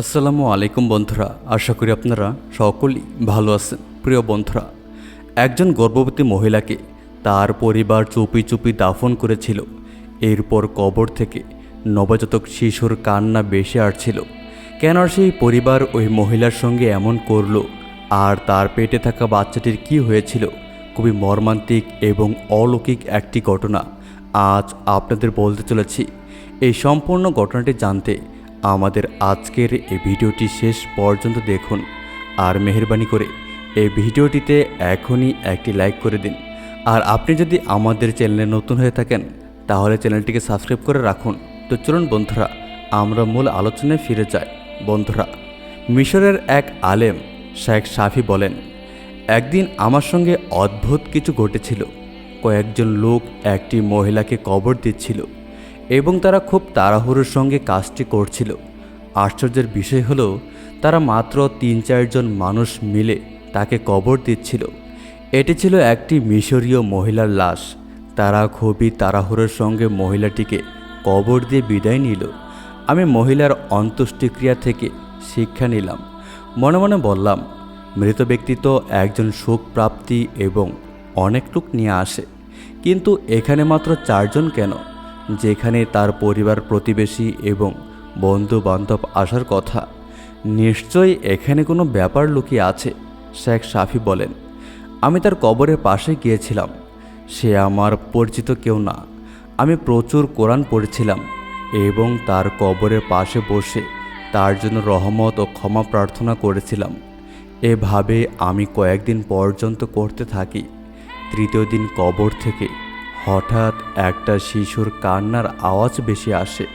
আসসালামু আলাইকুম বন্ধুরা, আশা করি আপনারা সকলেই ভালো আছেন। প্রিয় বন্ধুরা, একজন গর্ভবতী মহিলাকে তার পরিবার চুপি চুপি দাফন করেছিল। এরপর কবর থেকে নবজাতক শিশুর কান্না বেশি আসছিল। কেন সেই পরিবার ওই মহিলার সঙ্গে এমন করল? আর তার পেটে থাকা বাচ্চাটির কি হয়েছিল? খুবই মর্মান্তিক এবং অলৌকিক একটি ঘটনা। আজ আপনাদের বলতে চলেছি, এই সম্পূর্ণ ঘটনাটি জানতে আমাদের আজকের এই ভিডিওটি শেষ পর্যন্ত দেখুন। আর মেহরবানি করে এই ভিডিওটিতে এখনই একটি লাইক করে দিন। আর আপনি যদি আমাদের চ্যানেলে নতুন হয়ে থাকেন, তাহলে চ্যানেলটিকে সাবস্ক্রাইব করে রাখুন। তো চলুন বন্ধুরা, আমরা মূল আলোচনায় ফিরে যাই। বন্ধুরা, মিশরের এক আলেম, শেখ সাফি বলেন, একদিন আমার সঙ্গে অদ্ভুত কিছু ঘটেছিল। কয়েকজন লোক একটি মহিলাকে কবর দিচ্ছিল। এবং তারা খুব তাড়াহুড়োর সঙ্গে কাজটি করছিল। আশ্চর্যের বিষয় হলো, তারা মাত্র তিন চারজন মানুষ মিলে তাকে কবর দিচ্ছিল। এটি ছিল একটি মিশরীয় মহিলার লাশ। তারা খুবই তাড়াহুড়োর সঙ্গে মহিলাটিকে কবর দিয়ে বিদায় নিল। আমি মহিলার অন্ত্যেষ্টিক্রিয়া থেকে শিক্ষা নিলাম। মনে মনে বললাম, মৃত ব্যক্তি তো একজন সুখ প্রাপ্তি এবং অনেক লোক নিয়ে আসে। কিন্তু এখানে মাত্র চারজন কেন? যেখানে তার পরিবার প্রতিবেশী এবং বন্ধু বান্ধব আসার কথা। নিশ্চয়ই এখানে কোনো ব্যাপার লুকিয়ে আছে, শেখ সাফি বলেন। আমি তার কবরের পাশে গিয়েছিলাম। সে আমার পরিচিত কেউ না। আমি প্রচুর কোরআন পড়েছিলাম এবং তার কবরের পাশে বসে তার জন্য রহমত ও ক্ষমা প্রার্থনা করেছিলাম। এভাবে আমি কয়েকদিন পর্যন্ত করতে থাকি। তৃতীয় দিন কবর থেকে হঠাৎ একটা শিশুর কান্নার আওয়াজ বেশি আসে।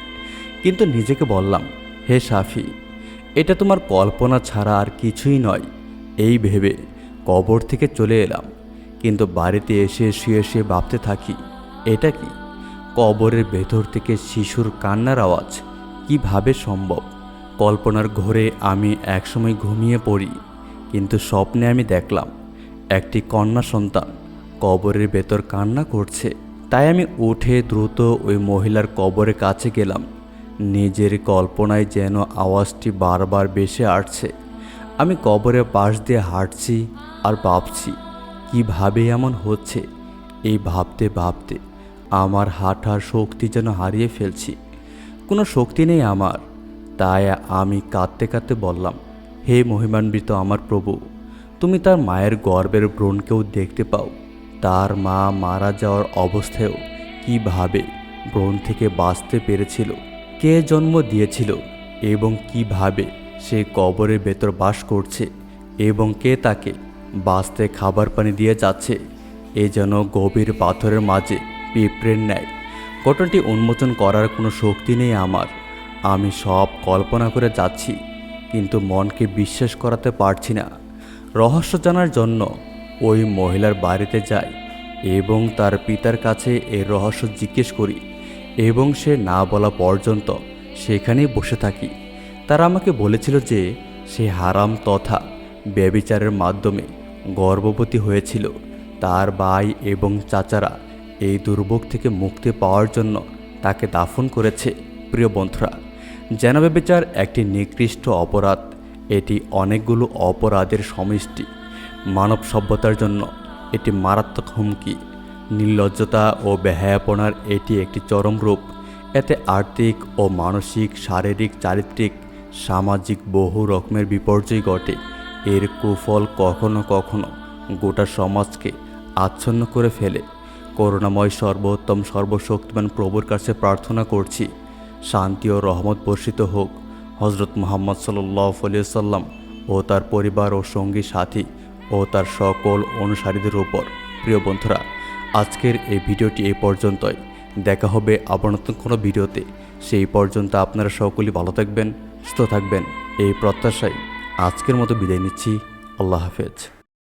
কিন্তু নিজেকে বললাম, হে সাফি, এটা তোমার কল্পনা ছাড়া আর কিছুই নয়। এই ভেবে কবর থেকে চলে এলাম। কিন্তু বাড়িতে এসে শুয়ে শুয়ে ভাবতে থাকি, এটা কি? কবরের ভেতর থেকে শিশুর কান্নার আওয়াজ। কীভাবে সম্ভব? কল্পনার ঘোরে আমি একসময় ঘুমিয়ে পড়ি, কিন্তু স্বপ্নে আমি দেখলাম, একটি কন্যা সন্তান কবরের ভেতর কান্না করছে। তাই আমি উঠে দ্রুত ওই মহিলার কবরের কাছে গেলাম। নিজের কল্পনায় যেন আওয়াজটি বারবার বেশি আসছে। আমি কবরের পাশ দিয়ে হাঁটছি আর ভাবছি, কীভাবে এমন হচ্ছে? এই ভাবতে ভাবতে আমার হাঁটার শক্তি যেন হারিয়ে ফেলছি। কোনো শক্তি নেই আমার। তাই আমি কাঁদতে কাঁদতে বললাম, হে মহিমান্বিত আমার প্রভু, তুমি তার মায়ের গর্বের ব্রণকেও দেখতে পাও। তার মা মারা যাওয়ার অবস্থায়ও কীভাবে ব্রণ থেকে বাঁচতে পেরেছিল, কে জন্ম দিয়েছিল এবং কীভাবে সে কবরের ভেতর বাস করছে এবং কে তাকে বাঁচতে খাবার পানি দিয়ে যাচ্ছে, এ যেন গভীর পাথরের মাঝে পিঁপড়ের ন্যায়। ঘটনাটি উন্মোচন করার কোনো শক্তি নেই আমার। আমি সব কল্পনা করে যাচ্ছি, কিন্তু মনকে বিশ্বাস করাতে পারছি না। রহস্য জানার জন্য ওই মহিলার বাড়িতে যাই এবং তার পিতার কাছে এর রহস্য জিজ্ঞেস করি এবং সে না বলা পর্যন্ত সেখানেই বসে থাকি। তারা আমাকে বলেছিল যে সে হারাম তথা ব্যবিচারের মাধ্যমে গর্ভবতী হয়েছিল। তার ভাই এবং চাচারা এই দুর্ভোগ থেকে মুক্তি পাওয়ার জন্য তাকে দাফন করেছে। প্রিয় বন্ধুরা, যেন ব্যবিচার একটি নিকৃষ্ট অপরাধ, এটি অনেকগুলো অপরাধের সমষ্টি। মানব সভ্যতার জন্য এটি মারাত্মক হুমকি, নির্লজ্জতা ও বেহায়াপনার এটি একটি চরম রূপ। এতে আর্থিক ও মানসিক, শারীরিক, চারিত্রিক, সামাজিক বহু রকমের বিপর্যয় ঘটে। এর কুফল কখনো কখনো গোটা সমাজকে আচ্ছন্ন করে ফেলে। করুণাময়, সর্বোত্তম, সর্বশক্তিমান প্রভুর কাছে প্রার্থনা করছি, শান্তি ও রহমত বর্ষিত হোক। হজরত মোহাম্মদ সাল্লাহ সাল্লাম ও তার পরিবার ও সঙ্গী সাথী ও তার সকল অনুসারীদের উপর। প্রিয় বন্ধুরা, আজকের এই ভিডিওটি এই পর্যন্তই। দেখা হবে আবার নতুন কোনো ভিডিওতে। সেই পর্যন্ত আপনারা সকলেই ভালো থাকবেন, সুস্থ থাকবেন, এই প্রত্যাশায় আজকের মতো বিদায় নিচ্ছি। আল্লাহ হাফেজ।